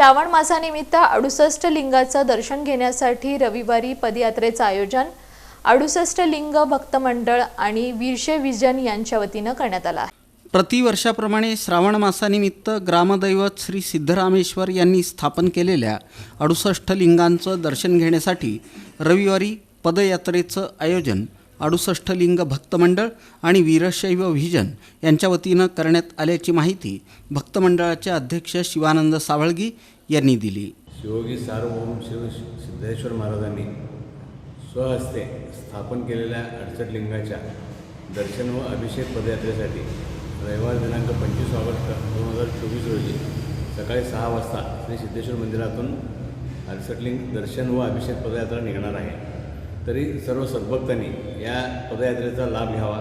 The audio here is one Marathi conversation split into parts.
श्रावण मासानिमित्त अडुसष्ट लिंगाचं दर्शन घेण्यासाठी रविवारी पदयात्रेचं आयोजन अडुसष्ट लिंग भक्त मंडळ आणि वीरशे विजन यांच्या वतीनं करण्यात आलं आहे. प्रतिवर्षाप्रमाणे श्रावण मासानिमित्त ग्रामदैवत श्री सिद्धरामेश्वर यांनी स्थापन केलेल्या अडुसष्ट लिंगांचं दर्शन घेण्यासाठी रविवारी पदयात्रेचं आयोजन अडुसष्ट लिंग भक्तमंडळ आणि वीरशैव व्हिजन यांच्या वतीनं करण्यात आल्याची माहिती भक्तमंडळाचे अध्यक्ष शिवानंद सावळगी यांनी दिली. शिवयोगी सार्वभौम शिव सिद्धेश्वर महाराजांनी स्वहस्ते स्थापन केलेल्या अडचण लिंगाच्या दर्शन व अभिषेक पदयात्रेसाठी रविवार दिनांक पंचवीस ऑगस्ट दोन हजार चोवीस रोजी सकाळी सहा वाजता श्री सिद्धेश्वर मंदिरातून अडसटलिंग दर्शन व अभिषेक पदयात्रा निघणार आहे. तरी सर्व सद्भक्तांनी या पदयात्रेचा लाभ घ्यावा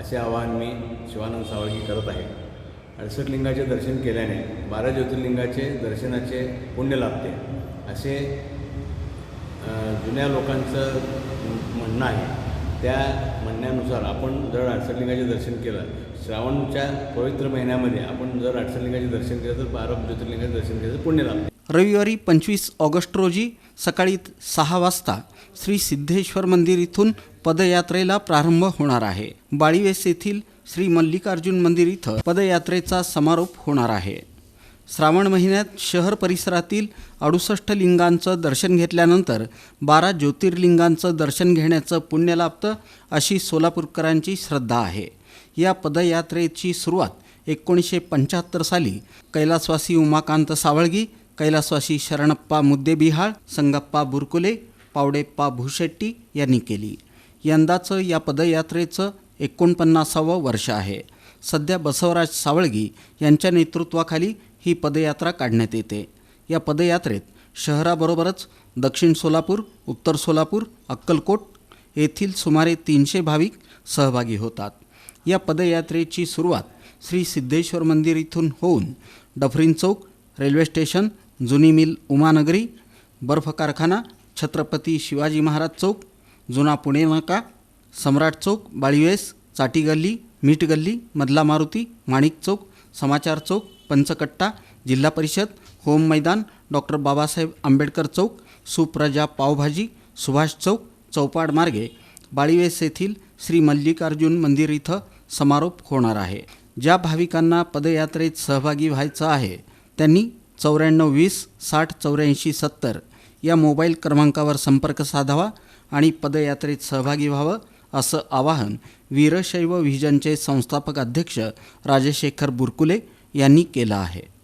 असे आवाहन मी शिवानंद सावळगी करत आहे. अडसठ लिंगाचे दर्शन केल्याने बारा ज्योतिर्लिंगाचे दर्शनाचे पुण्य लाभते. असे जुन्या लोकांचं म्हणणं आहे. त्या म्हणण्यानुसार आपण जर अडसठलिंगाचे दर्शन केलं श्रावणच्या पवित्र महिन्यामध्ये आपण जर अडसठलिंगाचे दर्शन केलं तर बारा ज्योतिर्लिंगाचे दर्शन केलं तर पुण्य लाभते. रविवारी पंचवीस ऑगस्ट रोजी सकाळी सहा वाजता श्री सिद्धेश्वर मंदिर इथून पदयात्रेला प्रारंभ होणार आहे. बाळीवेस येथील श्री मल्लिकार्जुन मंदिर इथं पदयात्रेचा समारोप होणार आहे. श्रावण महिन्यात शहर परिसरातील अडुसष्ट लिंगांचं दर्शन घेतल्यानंतर बारा ज्योतिर्लिंगांचं दर्शन घेण्याचं पुण्य लाभतं अशी सोलापूरकरांची श्रद्धा आहे. या पदयात्रेची सुरुवात एकोणीसशे पंच्याहत्तर साली कैलासवासी उमाकांत सावळगी कैलासवासी शरणप्पा मुद्देबिहाळ संगप्पा बुरकुले पावडेप्पा भूशेट्टी यांनी केली. यंदाचं या पदयात्रेचं एकोणपन्नासावं वर्ष आहे. सध्या बसवराज सावळगी यांच्या नेतृत्वाखाली ही पदयात्रा काढण्यात येते. या पदयात्रेत शहराबरोबरच दक्षिण सोलापूर उत्तर सोलापूर अक्कलकोट येथील सुमारे तीनशे भाविक सहभागी होतात. या पदयात्रेची सुरुवात श्री सिद्धेश्वर मंदिर इथून होऊन डफरीन चौक रेल्वे स्टेशन जुनी मिल उमानगरी बर्फ कारखाना छत्रपती शिवाजी महाराज चौक जुना पुणे नाका सम्राट चौक बाळीवेस चाटी गल्ली मीठ गल्ली मधला मारुती माणिक चौक समाचार चौक पंचकट्टा जिल्हा परिषद होम मैदान डॉक्टर बाबासाहेब आंबेडकर चौक सुप्रजा पावभाजी सुभाष चौक चौपाड मार्गे बाळीवेस येथील श्री मल्लिकार्जुन मंदिर इथं समारोप होणार आहे. ज्या भाविकांना पदयात्रेत सहभागी व्हायचं आहे त्यांनी चौऱ्याण्णव वीस साठ चौऱ्याऐंशी सत्तर या मोबाईल क्रमांकावर संपर्क साधावा आणि पदयात्रेत सहभागी व्हावं असं आवाहन वीरशैव व्हिजनचे संस्थापक अध्यक्ष राजशेखर बुरकुले यांनी केलं आहे.